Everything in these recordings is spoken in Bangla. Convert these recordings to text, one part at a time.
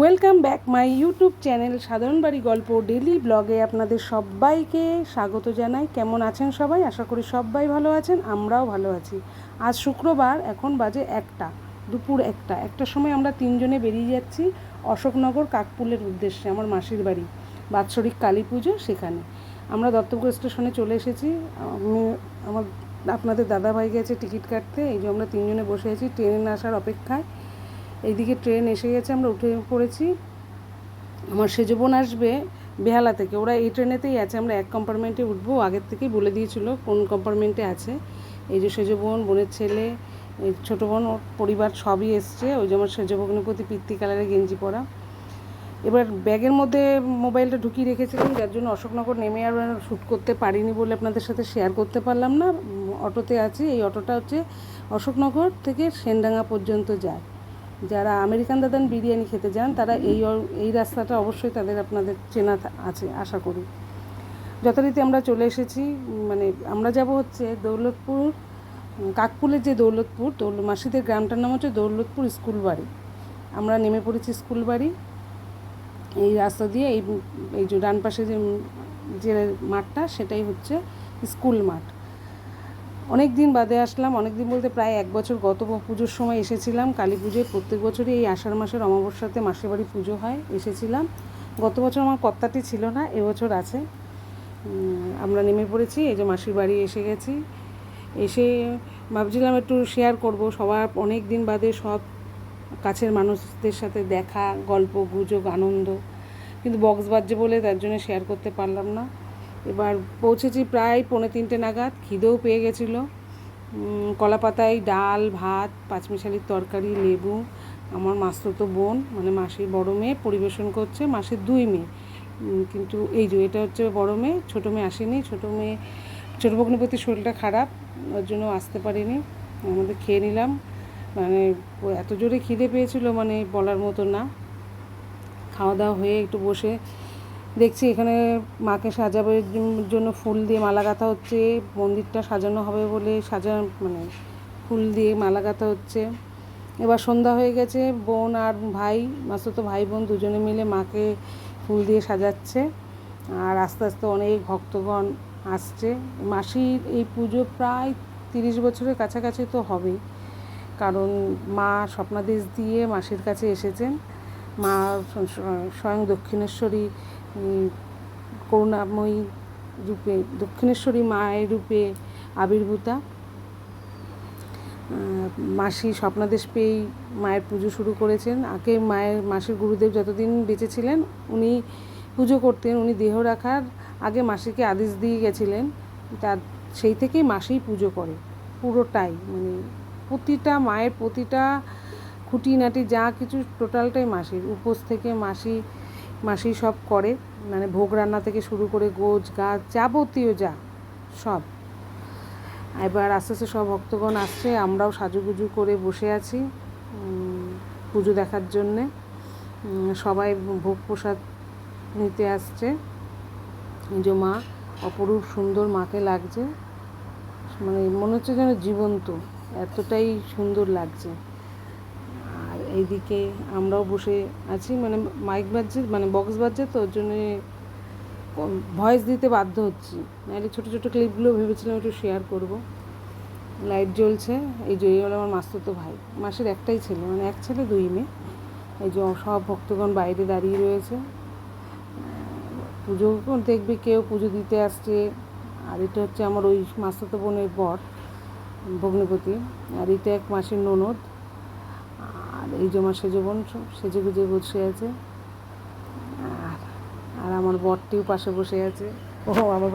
Welcome back my YouTube channel সাধারণ বাড়ি গল্প ডেলি ব্লগে আপনাদের সবাইকে স্বাগত জানাই। কেমন আছেন সবাই? আশা করি সবাই ভালো আছেন, আমরাও ভালো আছি। আজ শুক্রবার, এখন বাজে একটা, দুপুর একটা। একটার সময় আমরা তিনজনে বেরিয়ে যাচ্ছি অশোকনগর কাকপুলের উদ্দেশ্যে, আমার মাসির বাড়ি, বাৎসরিক কালী পুজো সেখানে। আমরা দত্তপুর স্টেশনে চলে এসেছি। আমি, আমার, আপনাদের দাদাভাই গেছে টিকিট কাটতে, এই যে আমরা তিনজনে বসে আছি ট্রেনে আসার অপেক্ষায়। এইদিকে ট্রেন এসে গেছে, আমরা উঠে পড়েছি। আমার সেজো বোন আসবে বেহালা থেকে। ওরা এই ট্রেনেতেই আছে, আমরা এক কম্পার্টমেন্টে উঠবো। আগের থেকেই বলে দিয়েছিল কোন কম্পার্টমেন্টে আছে। এই যে সেজো বোন, বোনের ছেলে, এই ছোটো বোন পরিবার সবই এসছে। ওই যে আমার সেজো প্রতি পিত্তি কালারের গেঞ্জি পরা। এবার ব্যাগের মধ্যে মোবাইলটা ঢুকিয়ে রেখেছিলাম, যার জন্য অশোকনগর নেমে আর শ্যুট করতে পারিনি বলে আপনাদের সাথে শেয়ার করতে পারলাম না। অটোতে আছি। এই অটোটা হচ্ছে অশোকনগর থেকে সেনডাঙ্গা পর্যন্ত যায়। যারা আমেরিকান দাদান বিরিয়ানি খেতে যান, তারা এই এই রাস্তাটা অবশ্যই তাদের আপনাদের চেনা আছে, আশা করি। যথারীতি আমরা চলে এসেছি মানে আমরা যাব হচ্ছে দৌলতপুর কাকপুলের যে দৌলতপুর, দৌল, মাসিদের গ্রামটার নাম হচ্ছে দৌলতপুর স্কুল বাড়ি। আমরা নেমে পড়েছি স্কুল বাড়ি। এই রাস্তা দিয়ে এই এই যে ডান পাশে যে যে মাঠটা, সেটাই হচ্ছে স্কুল মাঠ। অনেক দিন বাদে আসলাম। অনেক দিন বলতে প্রায় এক বছর গত পুজোর সময় এসেছিলাম। কালী পুজোয় প্রত্যেক বছরই এই আষাঢ় মাসের অমাবস্যাতে মাসির বাড়ি পুজো হয়, এসেছিলাম। গত বছর আমার কর্তাটি ছিল না এবছর আছে। আমরা নেমে পড়েছি, এই যে মাসির বাড়ি এসে গেছি। এসে ভাবছিলাম একটু শেয়ার করব। সবার অনেক দিন বাদে সব কাছের মানুষদের সাথে দেখা, গল্প, গুজব, আনন্দ। কিন্তু বক্স বাজছে বলে তার জন্য শেয়ার করতে পারলাম না। এবার পৌঁছেছি প্রায় পৌনে তিনটে নাগাদ, খিদেও পেয়ে গেছিল। কলা পাতায় ডাল, ভাত, পাঁচমিশালির তরকারি, লেবু, আমার মাস্তুতো বোন মানে মাসির বড় মেয়ে, পরিবেশন করছে মাসির দুই মেয়ে। কিন্তু এই যে এটা হচ্ছে বড় মেয়ে, ছোটো মেয়ে আসেনি, ছোটো মেয়ে, ছোটো ভগ্নিপতির শরীরটা খারাপ, ওর জন্য আসতে পারিনি, আমাদের খেয়ে নিলাম। মানে এত জোরে খিদে পেয়েছিল মানে বলার মতো না। খাওয়া দাওয়া হয়ে একটু বসে দেখছি এখানে মাকে সাজাবার জন্য ফুল দিয়ে মালা গাঁথা হচ্ছে, মন্দিরটা সাজানো হবে বলে সাজা মানে ফুল দিয়ে মালা গাঁথা হচ্ছে। এবার সন্ধ্যা হয়ে গেছে, বোন আর ভাই মাসতো ভাই বোন দুজনে মিলে মাকে ফুল দিয়ে সাজাচ্ছে। আর আস্তে আস্তে অনেক ভক্তগণ আসছে। মাসির এই পুজো প্রায় তিরিশ বছরের কাছাকাছি তো হবেই। কারণ মা স্বপ্নাদেশ দিয়ে মাসির কাছে এসেছেন। মা স্বয়ং দক্ষিণেশ্বরী করুণাময়ী রূপে, দক্ষিণেশ্বরী মায়ের রূপে আবির্ভূতা। মাসি স্বপ্নাদেশ পেয়েই মায়ের পুজো শুরু করেছেন। আগে মায়ের, মাসির গুরুদেব যতদিন বেঁচে ছিলেন, উনি পুজো করতেন, উনি দেহ রাখার আগে মাসিকে আদেশ দিয়ে গেছিলেন। তার সেই থেকেই মাসিই পুজো করে, পুরোটাই। মানে প্রতিটা মায়ের প্রতিটা খুঁটিনাটি, যা কিছু টোটালটাই মাসির। উপোস থেকে মাসি মাসি সব করে মানে ভোগ রান্না থেকে শুরু করে গোজ, গাছ, যাবতীয় যা, সব। এবার আস্তে আস্তে সব ভক্তগণ আসছে, আমরাও সাজুগুজু করে বসে আছি পুজো দেখার জন্যে। সবাই ভোগ প্রসাদ নিতে আসছে। যে মা, অপরূপ সুন্দর মাকে লাগছে। মানে মনে হচ্ছে যেন জীবন্ত, এতটাই সুন্দর লাগছে। এইদিকে আমরাও বসে আছি। মানে মাইক বাজছে মানে বক্স বাজছে, তো ওর জন্যে ভয়েস দিতে বাধ্য হচ্ছি। নাহলে ছোটো ছোটো ক্লিপগুলো ভেবেছিলাম একটু শেয়ার করব। লাইট জ্বলছে। এই যে, এই হলো আমার মাস্তুতো ভাই। মাসের একটাই ছেলে মানে এক ছেলে, দুই মেয়ে। এই যে সব ভক্তগণ বাইরে দাঁড়িয়ে রয়েছে। পুজো দেখবে? কেউ পুজো দিতে আসছে। আর এটা হচ্ছে আমার ওই মাস্তুতো বোনের বর, ভগ্নিপতি। আর এটা এক মাসের ননদ। এই যে আমার সেজো বোন সেজে গুজে বসে আছে। আর আমার বরটিও পাশে বসে আছে। ও, আমার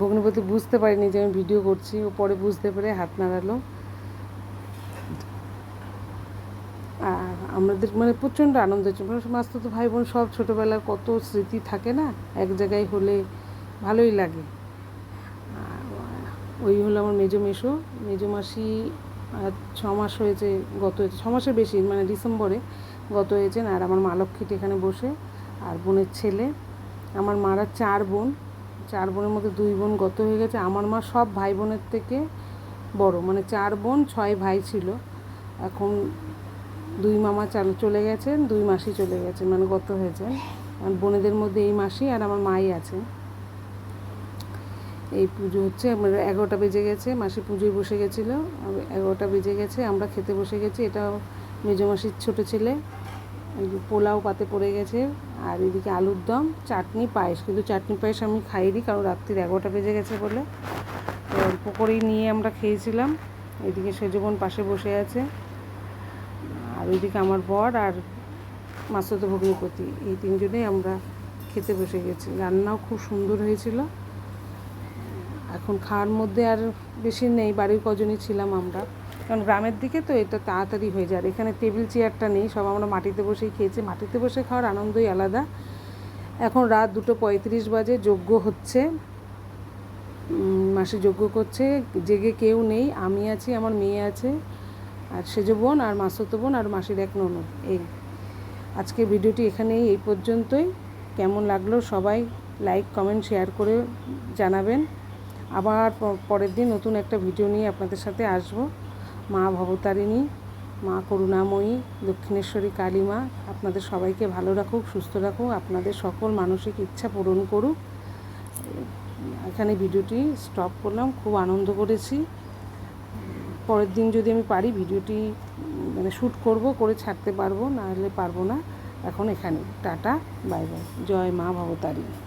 ভগ্নিপতি বুঝতে পারিনি যে আমি ভিডিও করছি, ও পরে বুঝতে পেরে হাত নাড়ালো। আর আমাদের মানে প্রচণ্ড আনন্দ হচ্ছে। মাস্ত তো ভাই বোন সব ছোটোবেলার কত স্মৃতি থাকে না? এক জায়গায় হলে ভালোই লাগে। ওই হলো আমার মেজো মেশো মেজো মাসি ছ মাস হয়েছে, গত হয়েছে, ছ মাসের বেশি মানে ডিসেম্বরে গত হয়েছেন আর আমার মা লক্ষ্মীটি এখানে বসে, আর বোনের ছেলে। আমার মারা চার বোন, চার বোনের মধ্যে দুই বোন গত হয়ে গেছে। আমার মা সব ভাই বোনের থেকে বড় মানে চার বোন, ছয় ভাই ছিল। এখন দুই মামা চাল, চলে গেছেন, দুই মাসি চলে গেছেন মানে গত হয়েছেন বোনেদের মধ্যে এই মাসি আর আমার মাই আছে এই পুজো হচ্ছে আমার এগারোটা বেজে গেছে, মাসি পুজোয় বসে গেছিল এগারোটা বেজে গেছে, আমরা খেতে বসে গেছি এটা মেজো মাসির ছোটো ছেলে পোলাও পাতে পড়ে গেছে, আর এদিকে আলুর দম, চাটনি, পায়েস, কিন্তু চাটনি, পায়েস আমি খাইনি, কারণ রাত্রির এগারোটা বেজে গেছে বলে, তো অল্প করেই নিয়ে আমরা খেয়েছিলাম, এদিকে সেজবন পাশে বসে আছে, আর ওইদিকে আমার বর আর মাসুদ ভগ্নিপতি, এই তিনজনেই আমরা খেতে বসে গেছি, রান্নাও খুব সুন্দর হয়েছিল। এখন খাওয়ার মধ্যে আর বেশি নেই, বাড়ির কজনই ছিলাম আমরা। কারণ গ্রামের দিকে তো এটা তাড়াতাড়ি হয়ে যায়। এখানে টেবিল চেয়ারটা নেই, সব আমরা মাটিতে বসেই খেয়েছি। মাটিতে বসে খাওয়ার আনন্দই আলাদা। এখন রাত দুটো পঁয়ত্রিশ বাজে যজ্ঞ হচ্ছে। মাসি যজ্ঞ করছে। জেগে কেউ নেই, আমি আছি, আমার মেয়ে আছে, আর সেজ বোন, আর মাসুতো বোন, আর মাসির এক ননদ। এই আজকে ভিডিওটি এখানেই, এই পর্যন্তই। কেমন লাগল সবাই লাইক কমেন্ট শেয়ার করে জানাবেন। আবার পরের দিন নতুন একটা ভিডিও নিয়ে আপনাদের সাথে আসব। মা ভবতারিণী, মা করুণাময়ী, দক্ষিণেশ্বরী কালী মা আপনাদের সবাইকে ভালো রাখুক, সুস্থ রাখুক, আপনাদের সকল মানসিক ইচ্ছা পূরণ করুক। এখানে ভিডিওটি স্টপ করলাম, খুব আনন্দ করেছি। পরের দিন যদি আমি পারি ভিডিওটি মানে শ্যুট করব, করে ছাড়তে পারব, না হলে পারব না। এখন এখানে, টাটা বাই বাই জয় মা ভবতারিণী।